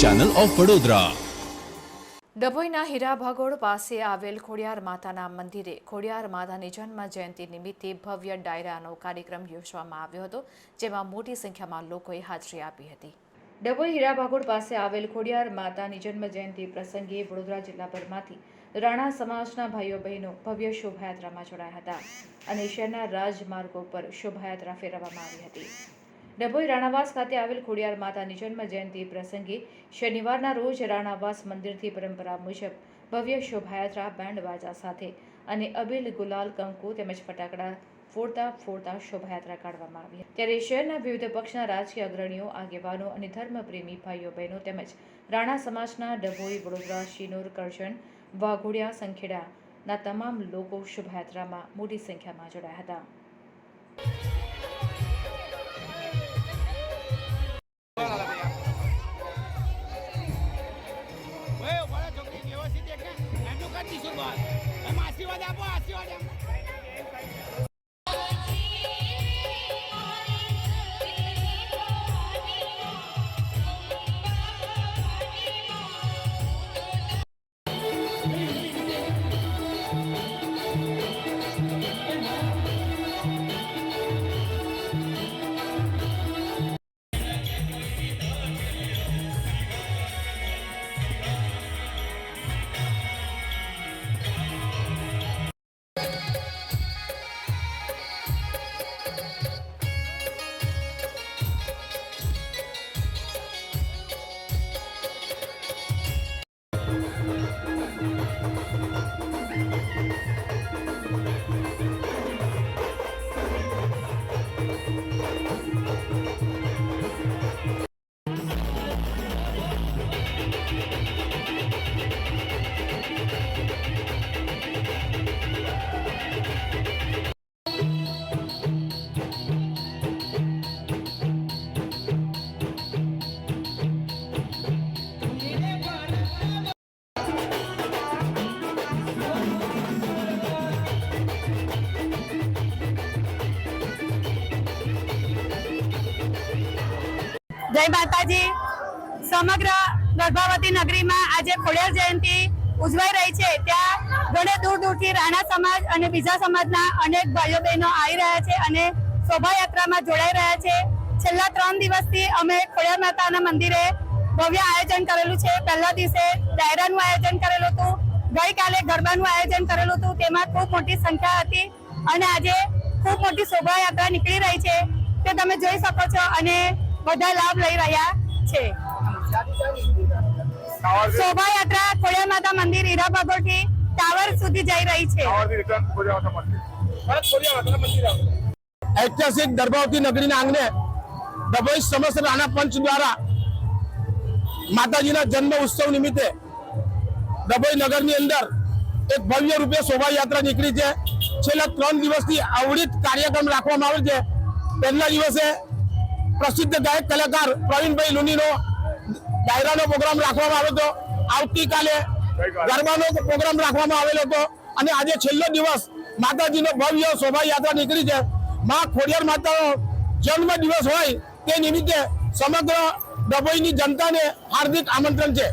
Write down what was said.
Channel of Vadodara ડભોઈના હીરા ભાગોળ પાસે આવેલ ખોડિયાર માતાના મંદિરે ખોડિયાર માતાની જન્મ જયંતિ નિમિત્તે ભવ્ય ડાયરાનો કાર્યક્રમ યોજવામાં આવ્યો હતો જેમાં મોટી સંખ્યામાં લોકોએ હાજરી આપી હતી. ડભોઈ હીરા ભાગોળ પાસે આવેલ ખોડિયાર માતાની જન્મ જયંતિ પ્રસંગે વડોદરા જિલ્લાભરમાંથી રાણા સમાજના ભાઈઓ બહેનો ભવ્ય શોભાયાત્રામાં જોડાયા હતા અને શહેરના રાજમાર્ગો પર શોભાયાત્રા ફેરવવામાં આવી હતી. ડભોઈ રાણાવાસ ખાતે આવેલ ખોડિયાર માતાની જન્મ જયંતિ પ્રસંગે શનિવારના રોજ રાણાવાસ મંદિરથી પરંપરા મુજબ ભવ્ય શોભાયાત્રા, બેન્ડ બાજા સાથે અને અબીલ ગુલાલ કંકુ તેમજ ફટાકડા ફોડતા ફોડતા શોભાયાત્રા કાઢવામાં આવી ત્યારે શહેરના વિવિધ પક્ષના રાજકીય અગ્રણીઓ, આગેવાનો અને ધર્મપ્રેમી ભાઈઓ, બહેનો તેમજ રાણા સમાજના ડભોઈ, વડોદરા, શિનોર, કરજણ, વાઘોડિયા સંખેડાના તમામ લોકો શોભાયાત્રામાં મોટી સંખ્યામાં જોડાયા હતા. જય માતાજી. સમગ્ર ગર્ભાવતી નગરીમાં આજે ખોડિયાર જયંતિ ઉજવાઈ રહી છે. ત્યાં ઘણે દૂર દૂરથી રાણા સમાજ અને બીજા સમાજના અનેક ભાઈઓ બહેનો આવી રહ્યા છે અને શોભાયાત્રામાં જોડાઈ રહ્યા છે. છેલ્લા ત્રણ દિવસથી અમે ખોડિયાર માતાના મંદિરે ભવ્ય આયોજન કરેલું છે. પહેલા દિવસે ડાયરાનું આયોજન કરેલું હતું. ગઈકાલે ગરબાનું આયોજન કરેલું હતું. તેમાં ખૂબ મોટી સંખ્યા હતી અને આજે ખૂબ મોટી શોભાયાત્રા નીકળી રહી છે. તે તમે જોઈ શકો છો અને બધા લાભ લઈ રહ્યા છે. શોભાયાત્રા ખોડિયા માતા મંદિર હીરા થી ટાવર સુધી જઈ રહી છે. ઐતિહાસિક ગર્ભાવતી નગરીના આંગણે ડભોઈ સમસ્ત રાણા પંચ દ્વારા માતાજીના જન્મ ઉત્સવ નિમિત્તે ડભોઈ નગરની અંદર એક ભવ્ય રૂપે શોભાયાત્રા નીકળી છે. છેલ્લા ત્રણ દિવસથી અવળિત કાર્યક્રમ રાખવામાં આવે છે. પહેલા દિવસે પ્રસિદ્ધ ગાયક કલાકાર પ્રવીણભાઈ લુનીનો ડાયરાનો પ્રોગ્રામ રાખવામાં આવ્યો હતો. આવતીકાલે ગરબાનો પ્રોગ્રામ રાખવામાં આવેલો હતો. અને આજે છેલ્લો દિવસ માતાજીનો ભવ્ય શોભાયાત્રા નીકળી છે. માં ખોડિયાર માતાનો જન્મ દિવસ હોય તે નિમિત્તે સમગ્ર ડભોઈની જનતાને હાર્દિક આમંત્રણ છે.